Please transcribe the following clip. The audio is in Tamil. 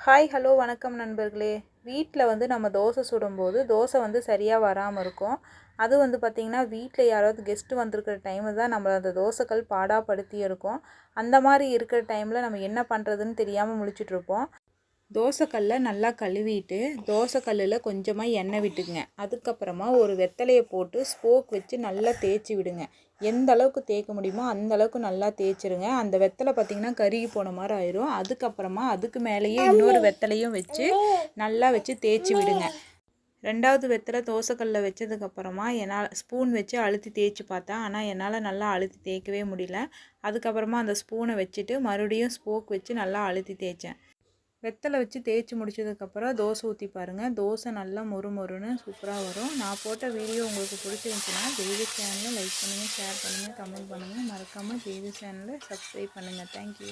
ஹாய் ஹலோ வணக்கம் நண்பர்களே. வீட்டில் வந்து நம்ம தோசை சுடும்போது தோசை வந்து சரியாக வராமல் இருக்கும். அது வந்து பார்த்திங்கன்னா வீட்டில் யாராவது கெஸ்ட்டு வந்திருக்கிற டைமில் தான் நம்மளை அந்த தோசைக்கல் பாடாப்படுத்தி இருக்கும். அந்த மாதிரி இருக்கிற டைமில் நம்ம என்ன பண்ணுறதுன்னு தெரியாமல் முழிச்சிட்ருப்போம் தோசைக்கல்லை நல்லா கழுவிட்டு தோசைக்கல்லில் கொஞ்சமாக எண்ணெய் விட்டுக்குங்க. அதுக்கப்புறமா ஒரு வெத்தலையை போட்டு ஸ்போக் வச்சு நல்லா தேய்ச்சி விடுங்க. எந்த அளவுக்கு தேய்க்க முடியுமோ அந்த அளவுக்கு நல்லா தேய்ச்சிருங்க. அந்த வெத்தலை பார்த்திங்கன்னா கருகி போன மாதிரி ஆயிரும். அதுக்கப்புறமா அதுக்கு மேலேயே இன்னொரு வெத்தலையும் வச்சு நல்லா வச்சு தேய்ச்சி விடுங்க. ரெண்டாவது வெத்தலை தோசைக்கல்லில் வச்சதுக்கப்புறமா என்னால் ஸ்பூன் வச்சு அழுத்தி தேய்ச்சி பார்த்தேன். ஆனால் என்னால் நல்லா அழுத்தி தேய்க்கவே முடியல. அதுக்கப்புறமா அந்த ஸ்பூனை வச்சுட்டு மறுபடியும் ஸ்போக் வச்சு நல்லா அழுத்தி தேய்ச்சேன். வெத்தலை வச்சு தேய்ச்சி முடிச்சதுக்கப்புறம் தோசை ஊற்றி பாருங்கள் தோசை நல்லா மொறு மொறுன்னு சூப்பராக வரும். நான் போட்ட வீடியோ உங்களுக்கு பிடிச்சிருந்துச்சுன்னா ஜெய்வி சேனலை லைக் பண்ணுங்கள் ஷேர் பண்ணுங்கள் கமெண்ட் பண்ணுங்கள் மறக்காமல் ஜெய்வி சேனலை சப்ஸ்கிரைப் பண்ணுங்கள் தேங்க்யூ